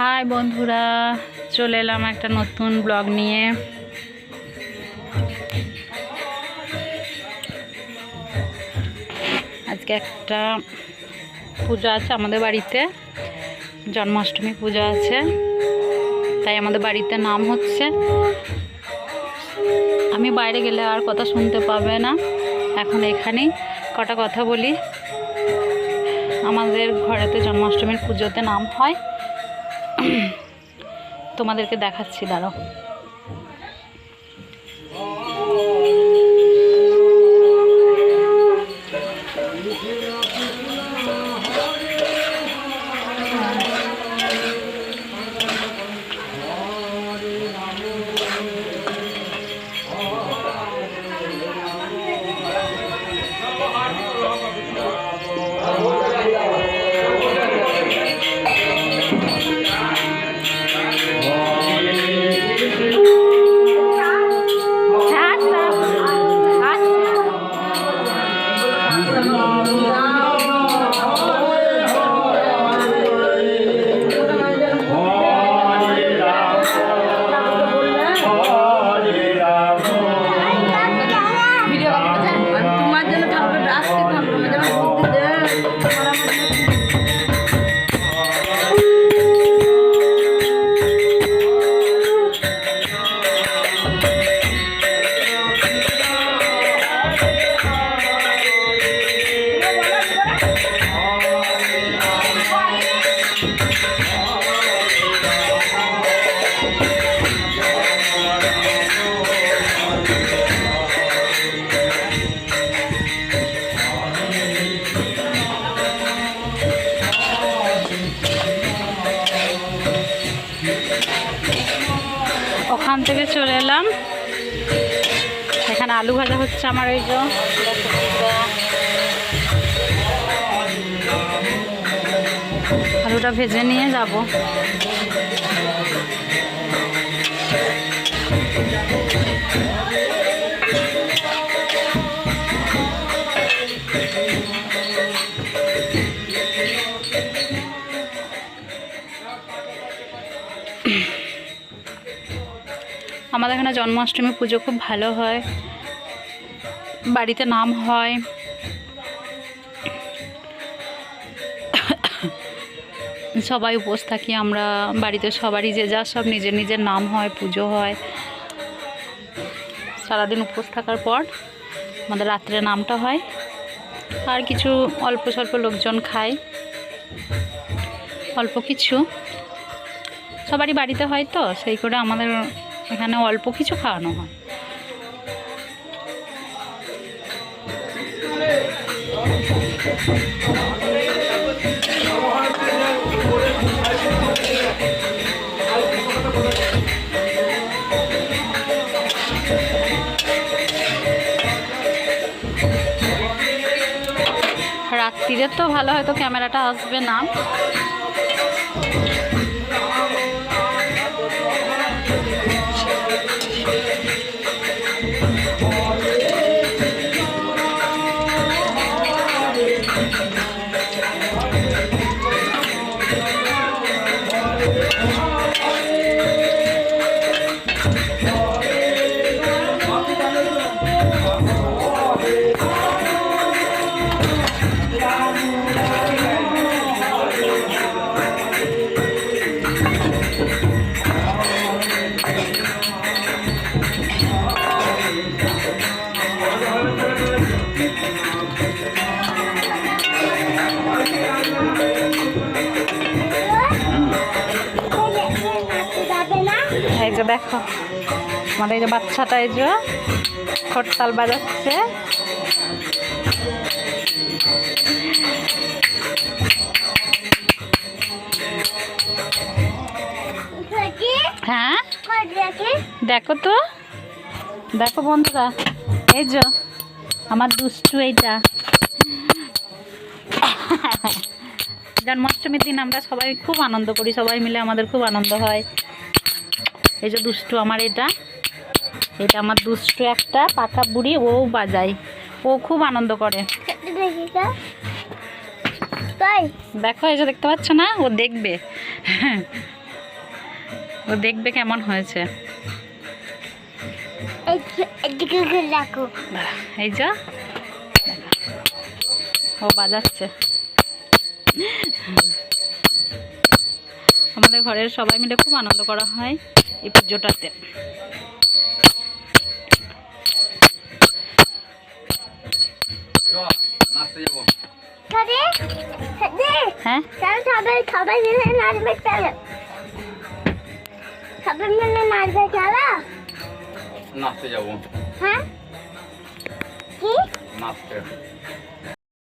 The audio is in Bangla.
হাই বন্ধুরা, চলে এলাম একটা নতুন ব্লগ নিয়ে। আজকে একটা পূজা আছে আমাদের বাড়িতে, জন্মাষ্টমী পূজা আছে, তাই আমাদের বাড়িতে নাম হচ্ছে। আমি বাইরে গেলে আর কথা শুনতে পাবে না, এখন এখানেই কটা কথা বলি। আমাদের ঘরেতে জন্মাষ্টমীর পুজোতে নাম হয় তোমাদেরকে দেখাচ্ছি দাঁড়াও। ওখান থেকে চলে এলাম। এখানে আলু ভাজা হচ্ছে আমার ওই যে। আলুটা ভেজে নিয়ে যাব। আমাদের এখানে জন্মাষ্টমী পুজো খুব ভালো হয়। বাড়িতে নাম হয়। সবাই উপোস থাকি আমরা, বাড়িতে সবারই যে যা সব নিজের নিজের নাম হয়, পুজো হয়। সারাদিন উপোস থাকার পর আমাদের রাত্রে নামটা হয়। আর কিছু অল্প স্বল্প লোকজন খায়। অল্প কিছু। সবারই বাড়িতে হয় তো, সেই করে আমাদের এখানে অল্প কিছু খাওয়ানো হয়। রাত্রিরে তো ভালো হয়তো ক্যামেরাটা আসবে না। যে দেখো আমাদের এই যে বাচ্চাটা এই যে খরতাল বাজাচ্ছে। হ্যাঁ? দেখো তো। দেখো বন্ধুরা এই যে আমার দুষ্টু এইটা। জন্মাষ্টমীর দিন আমরা সবাই খুব আনন্দ করি সবাই মিলে আমাদের খুব আনন্দ হয়। এই যে দুষ্টু আমার এটা। এটা আমার দুষ্টু একটা, পাকা বুড়ি, ও বাজায়। ও খুব আনন্দ করে। দেখো, এই যে দেখতে পাচ্ছ না? ও দেখবে। ও দেখবে কেমন হয়েছে। এই যা। ও বাজাচ্ছে। আমাদের ঘরের সবাই মিলে খুব আনন্দ করা হয়। এই পুজোটাতে। হ্যাঁ? চল সবাই মিলে নাচবে চলো। সবাই মিলে নাচবে নাচতে যাব। হ্যাঁ? কি? নাচতে।